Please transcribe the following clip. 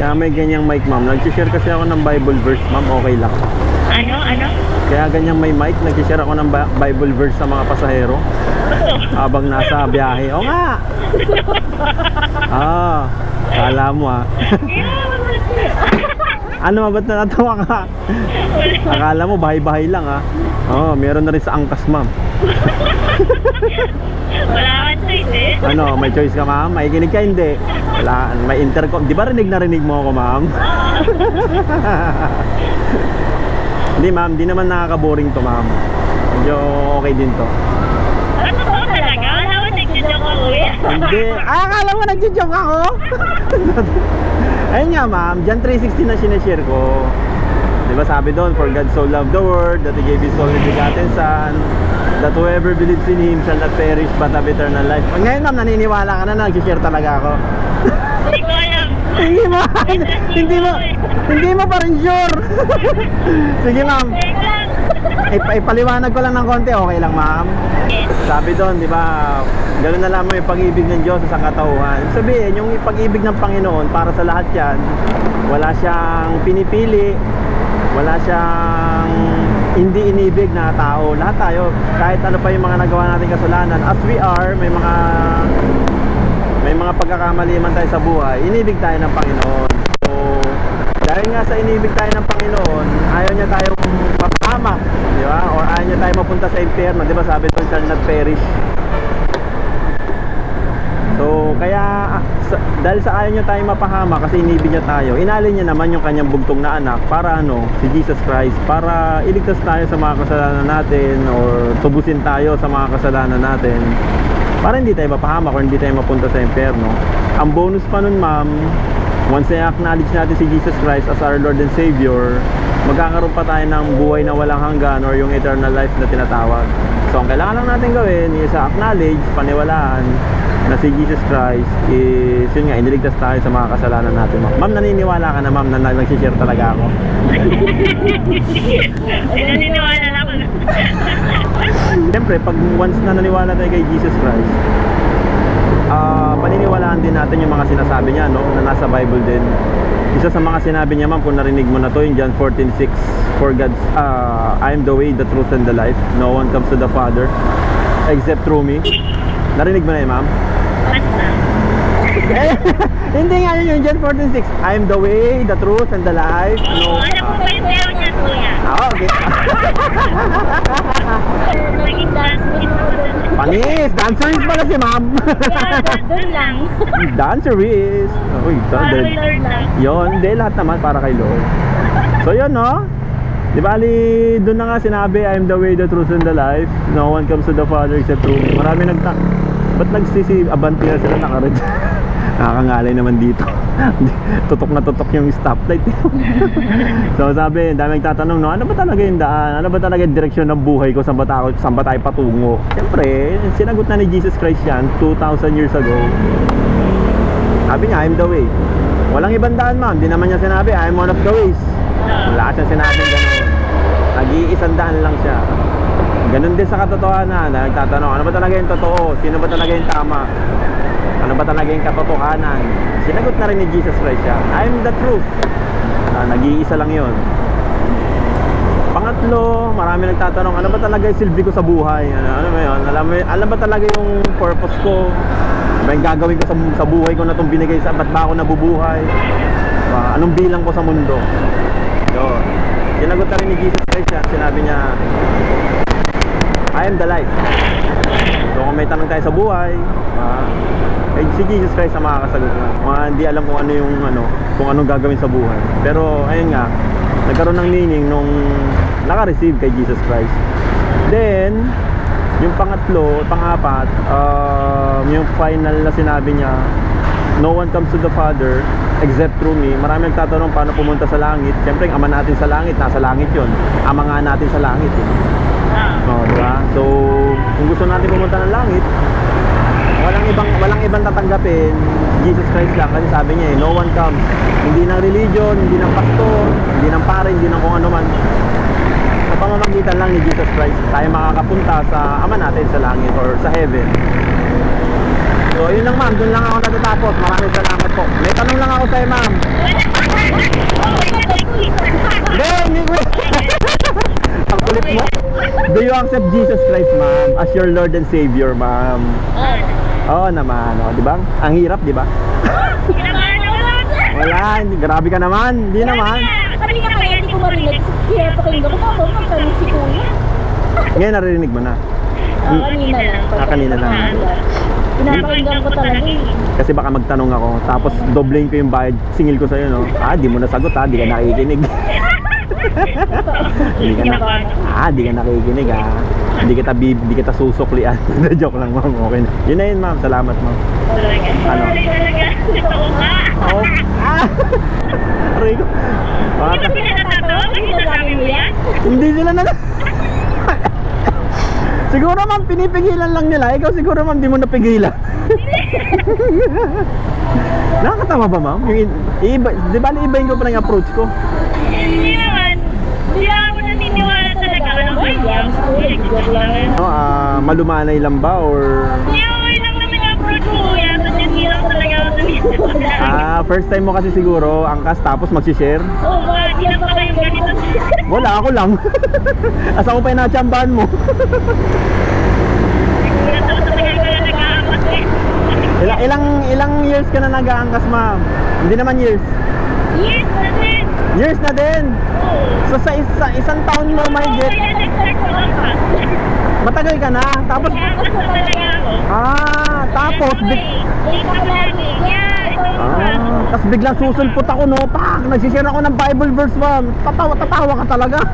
Kaya may ganyang mic, ma'am. Nag-share kasi ako ng Bible verse, ma'am. Okay lang. Ano? Ano? Kaya ganyang may mic, nag-share ako ng Bi- Bible verse sa mga pasahero habang nasa biyahe. O nga! Ah, kala mo ah. ano ba ba't natatawa ka? Akala mo bahay-bahay lang ah. Oo, oh, meron na rin sa angkas, ma'am. Wala choice eh. Ano, may choice ka, ma'am? May kinig ka, hindi. Wala, may intercom. Di ba rinig na rinig mo ako, ma'am? hindi, ma'am. Di naman nakaka-boring to, ma'am. Medyo okay din to. Ano nagsijoke. Hindi. Ah, akala mo nagjo-joke ako? Ayun nga, ma'am. John 3.16 na sinashare ko. Di ba sabi doon, For God so loved the world, that He gave His only begotten Son, that whoever believes in Him shall not perish but have eternal life. Ngayon, ma'am, naniniwala ka na na nag-share talaga ako. Hindi ko alam. hindi mo, hindi mo, hindi mo pa rin sure. Sige, ma'am. Ipa- ipaliwanag ko lang ng konti, okay lang, ma'am? Sabi doon, di ba, gano'n na lamang yung pag-ibig ng Diyos sa sangkatauhan. Ibig Sabihin, yung pag-ibig ng Panginoon para sa lahat yan, wala siyang pinipili, wala siyang hindi inibig na tao. Lahat tayo, kahit ano pa yung mga nagawa nating kasalanan, as we are, may mga may mga pagkakamali man tayo sa buhay, inibig tayo ng Panginoon. So, dahil nga sa inibig tayo ng Panginoon, ayaw niya tayong mapahamak, di ba? Or ayaw niya tayo mapunta sa impyerno, di ba? Sabi doon, shall not perish. So, kaya dahil sa ayaw niya tayo mapahama kasi inibig niya tayo, inalin niya naman yung kanyang bugtong na anak para ano, si Jesus Christ, para iligtas tayo sa mga kasalanan natin or tubusin tayo sa mga kasalanan natin para hindi tayo mapahamak or hindi tayo mapunta sa impyerno. Ang bonus pa nun, ma'am, once na acknowledge natin si Jesus Christ as our Lord and Savior, magkakaroon pa tayo ng buhay na walang hanggan or yung eternal life na tinatawag. So, ang kailangan lang natin gawin is acknowledge, paniwalaan na si Jesus Christ is, yun nga, iniligtas tayo sa mga kasalanan natin, ma'am. Ma'am, naniniwala ka na, ma'am, na nag-share talaga ako. Naniniwala lang ako. Siyempre, pag once na naniwala tayo kay Jesus Christ, ah paniniwalaan din natin yung mga sinasabi niya, no? Na nasa Bible din. Isa sa mga sinabi niya, ma'am, kung narinig mo na to, yung John 14:6, For God's, ah, I am the way, the truth, and the life. No one comes to the Father except through me. Narinig mo na yun, ma'am? Eh, hindi nga yun yung John 14:6. I am the way, the truth, and the life. No, Alam ko ba yung meron niya, kuya? ah, okay. Naging dance queen ako dun. Panis! Dancerist pala si ma'am. Doon lang. Dancerist! Uy, Para kay Lord lang. Yon, hindi lahat naman para kay Lord. So yun, no? Di bali, doon na nga sinabi, I am the way, the truth, and the life. No one comes to the Father except through me. Marami nagta... Ba't nagsisi abanti na sila nakared? Nakakangalay naman dito. tutok na tutok yung stoplight. so sabi, dami nagtatanong, no, ano ba talaga yung daan? Ano ba talaga yung direksyon ng buhay ko? Saan ba, tayo, saan ba tayo patungo? Siyempre, sinagot na ni Jesus Christ yan 2,000 years ago. Sabi niya, I'm the way. Walang ibang daan, ma'am. Di naman niya sinabi, I'm one of the ways. Wala siyang sinabing gano'n. Nag-iisang daan lang siya. Ganun din sa katotohanan. na Nagtatanong, ano ba talaga yung totoo? Sino ba talaga yung tama? Ano ba talaga yung katotohanan? Sinagot na rin ni Jesus Christ siya. I'm the truth. Ah, nag-iisa lang yon. Pangatlo, marami nagtatanong, ano ba talaga yung silbi ko sa buhay? Ano, ano ba yun? Alam, mo, alam ba talaga yung purpose ko? Ano ba yung gagawin ko sa, sa buhay ko na itong binigay sa, ba't ba ako nabubuhay? Ah, anong bilang ko sa mundo? Yun. Sinagot na rin ni Jesus Christ yan. Sinabi niya, I am the light. So kung may tanong tayo sa buhay, ah, eh, si Jesus Christ ang makakasagot na. Mga hindi alam kung ano yung ano, kung anong gagawin sa buhay. Pero ayun nga, nagkaroon ng meaning nung naka-receive kay Jesus Christ. Then, yung pangatlo, pangapat, um, yung final na sinabi niya, no one comes to the Father except through me. Marami nagtatanong paano pumunta sa langit. Siyempre, ang ama natin sa langit, nasa langit yon. Ama nga natin sa langit. Eh. Oh, diba? So, kung gusto natin pumunta ng langit, walang ibang walang ibang tatanggapin Jesus Christ lang. Kasi sabi niya eh, no one comes. Hindi ng religion, hindi ng pastor hindi ng pare, hindi ng kung ano man. Sa pamamagitan lang ni Jesus Christ tayo makakapunta sa ama natin sa langit or sa heaven. So yun lang ma'am, dun lang ako natatapos. Maraming salamat po. May tanong lang ako sa'yo ma'am. Wala Do you accept Jesus Christ, ma'am, as your Lord and Savior, ma'am? Oo naman, oh, di ba? Ang hirap, di ba? Wala, grabe ka naman. Hindi naman. Sabi nga kaya hindi ko marinig. Kaya pakinggan ko ako. Magtanong si Kuya. Ngayon naririnig mo na. Ah, kanina lang. Ah, kanina lang. Pinapakinggan ko talaga eh. Kasi baka magtanong ako, tapos doblein ko yung bayad, singil ko sa'yo, no? Ah, di mo nasagot ha, di ka nakikinig. di ka na, ah, di ka nakikinig ha. Hindi kita bib, di kita susuklian. Joke lang, ma'am. Okay na. Yun na yun, ma'am. Salamat, ma'am. Ano? Talaga. Totoo nga. Oh. Ah! Aray ko. Hindi ba sinasabi mo yan? Hindi sila na... siguro ma'am, pinipigilan lang nila. Ikaw siguro ma'am, di mo napigilan. Nakakatawa ba ma'am? Yung, iba, di ba ibahin ko pa ng approach ko? Hindi naman. Hindi ako naniniwala talaga. Alam mo yan? No, ah, malumanay lang ba or... Hindi okay lang naman yung approach ko. Kuya. Tapos hindi lang talaga ako. Ah, first time mo kasi siguro, angkas tapos mag-share. Oo, bakit hindi pa kayo ganito? Wala, ako lang. Asa ko pa yung natsambahan mo. Kuya, tapos talaga ka na nag-aamas eh. ilang, ilang, ilang years ka na nag-aangkas ma'am? Hindi naman years. Yes, natin. Years na din. Oo. So sa isa, isang taon mo may get, Kaya nag-start ko lang pa. matagal ka na. Tapos, Nag-aamas na talaga ako. ah, tapos, big, lagi. Yeah, ito yung ah, tapos biglang susulpot ako, no? Pak! Nagsishare ako ng Bible verse, ma'am. Tatawa, tatawa ka talaga.